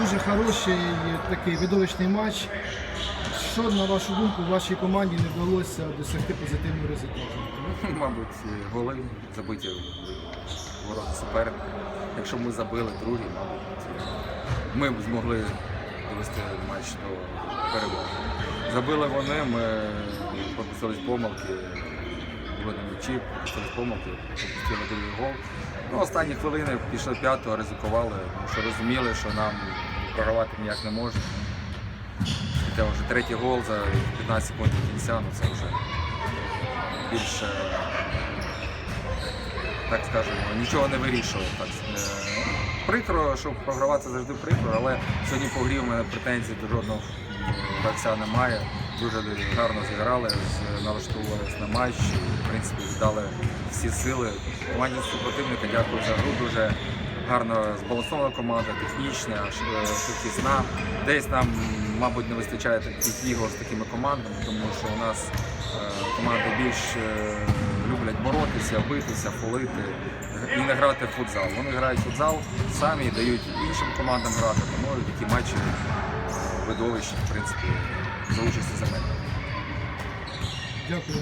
дуже хороший такий видовищний матч. Що, на вашу думку, вашій команді не вдалося досягти позитивного результату? Мабуть, голи забиті ворота суперника. Якщо ми забили другий, мабуть, ми б змогли довести матч до перемоги. Забили вони, ми пропустились помилки, були на м'ячі, пропустились помилки, пропустили другий гол. Ну, останні хвилини пішли п'ятого, ризикували, тому що розуміли, що нам програвати ніяк не можна. Це вже третій гол за 15 секунд до кінця, ну це вже більше, так скажемо, нічого не вирішував. Так. Е, Прикро, що програвати завжди прикро, але сьогодні по грі у мене претензій до жодного гравця немає. Дуже гарно зіграли, налаштовувалися на матч, в принципі, віддали всі сили. Команді супротивника дякую за гру. Дуже гарно збалансована команда, технічна, е, швидкісна. Десь нам, мабуть, не вистачає таких ігор з такими командами, тому що у нас е, команди більш е, люблять боротися, битися, фолити і не грати в футзал. Вони грають в футзал самі і дають іншим командам грати, тому такі матчі видовищні, в принципі, за участі за мене. Дякую.